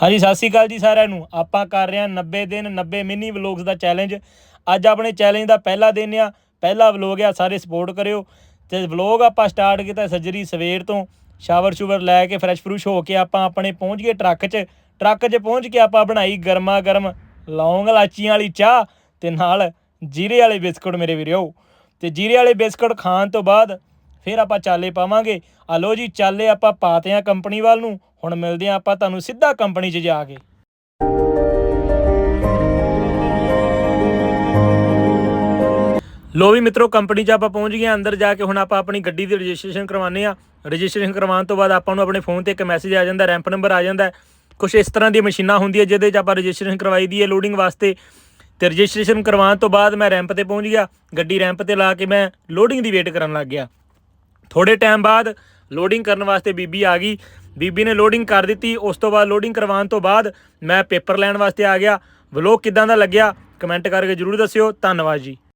ਹਾਂਜੀ, ਸਤਿ ਸ਼੍ਰੀ ਅਕਾਲ ਜੀ ਸਾਰਿਆਂ ਨੂੰ। ਆਪਾਂ ਕਰ ਰਹੇ ਹਾਂ 90 ਦਿਨ 90 ਮਿੰਨੀ ਵਲੋਗਸ ਦਾ ਚੈਲੰਜ ਅੱਜ ਆਪਣੇ ਚੈਲੰਜ ਦਾ ਪਹਿਲਾ ਦਿਨ ਆ। ਪਹਿਲਾ ਵਲੌਗ ਆ, ਸਾਰੇ ਸਪੋਰਟ ਕਰਿਓ। ਤੇ ਵਲੌਗ ਆਪਾਂ ਸਟਾਰਟ ਕੀਤਾ ਸੱਜਰੀ ਸਵੇਰ ਤੋਂ। ਸ਼ਾਵਰ ਸ਼ੂਵਰ ਲੈ ਕੇ ਫਰੈਸ਼ ਫਰੂਸ਼ ਹੋ ਕੇ ਆਪਾਂ ਆਪਣੇ ਪਹੁੰਚ ਗਏ ਟਰੱਕ 'ਚ। ਟਰੱਕ 'ਚ ਪਹੁੰਚ ਕੇ ਆਪਾਂ ਬਣਾਈ ਗਰਮਾ ਗਰਮ ਲੌਂਗ ਲਾਚੀਆਂ ਵਾਲੀ ਚਾਹ ਤੇ ਨਾਲ ਜੀਰੇ ਵਾਲੇ ਬਿਸਕੁਟ ਮੇਰੇ ਵੀਰੋ। ਤੇ ਜੀਰੇ ਵਾਲੇ ਬਿਸਕੁਟ ਖਾਣ ਤੋਂ ਬਾਅਦ ਫਿਰ ਆਪਾਂ ਚਾਲੇ ਪਾਵਾਂਗੇ। ਆ ਲੋ ਜੀ, ਚਾਲੇ ਆਪਾਂ ਪਾਤੇ ਆ ਕੰਪਨੀ ਵੱਲ ਨੂੰ। ਹੁਣ ਮਿਲਦੇ ਆ ਆਪਾਂ ਤੁਹਾਨੂੰ ਸਿੱਧਾ ਕੰਪਨੀ 'ਚ ਜਾ ਕੇ। ਲੋ ਵੀ ਮਿੱਤਰੋ, ਕੰਪਨੀ 'ਚ ਆਪਾਂ ਪਹੁੰਚ ਗਏ ਹਾਂ। ਅੰਦਰ ਜਾ ਕੇ ਹੁਣ ਆਪਾਂ ਆਪਣੀ ਗੱਡੀ ਦੀ ਰਜਿਸਟ੍ਰੇਸ਼ਨ ਕਰਵਾਉਂਦੇ ਆ। ਰਜਿਸਟ੍ਰੇਸ਼ਨ ਕਰਵਾਉਣ ਤੋਂ ਬਾਅਦ ਆਪਾਂ ਨੂੰ ਆਪਣੇ ਫੋਨ ਤੇ ਇੱਕ ਮੈਸੇਜ ਆ ਜਾਂਦਾ, ਰੈਂਪ ਨੰਬਰ ਆ ਜਾਂਦਾ। ਕੁਝ ਇਸ ਤਰ੍ਹਾਂ ਦੀ ਮਸ਼ੀਨਾਂ ਹੁੰਦੀਆਂ ਜਿਹਦੇ 'ਚ ਆਪਾਂ ਰਜਿਸਟ੍ਰੇਸ਼ਨ ਕਰਵਾਈ ਦੀ ਹੈ ਲੋਡਿੰਗ ਵਾਸਤੇ। ਤੇ ਰਜਿਸਟ੍ਰੇਸ਼ਨ ਕਰਵਾਉਣ ਤੋਂ ਬਾਅਦ ਮੈਂ ਰੈਂਪ ਤੇ ਪਹੁੰਚ ਗਿਆ। ਗੱਡੀ ਰੈਂਪ ਤੇ ਲਾ ਕੇ ਮੈਂ ਲੋਡਿੰਗ ਦੀ ਵੇਟ ਕਰਨ ਲੱਗ ਗਿਆ। ਥੋੜੇ ਟਾਈਮ ਬਾਅਦ ਲੋਡਿੰਗ ਕਰਨ ਵਾਸਤੇ ਬੀਬੀ ਆ ਗਈ। ਬੀਬੀ ਨੇ ਲੋਡਿੰਗ ਕਰ ਦਿੱਤੀ। ਉਸ ਤੋਂ ਬਾਅਦ ਲੋਡਿੰਗ ਕਰਵਾਉਣ ਤੋਂ ਬਾਅਦ ਮੈਂ ਪੇਪਰ ਲੈਣ ਵਾਸਤੇ ਆ ਗਿਆ। ਵਲੋਗ ਕਿਦਾਂ ਦਾ ਲੱਗਿਆ? ਕਮੈਂਟ ਕਰਕੇ ਜਰੂਰ ਦੱਸਿਓ। ਧੰਨਵਾਦ ਜੀ।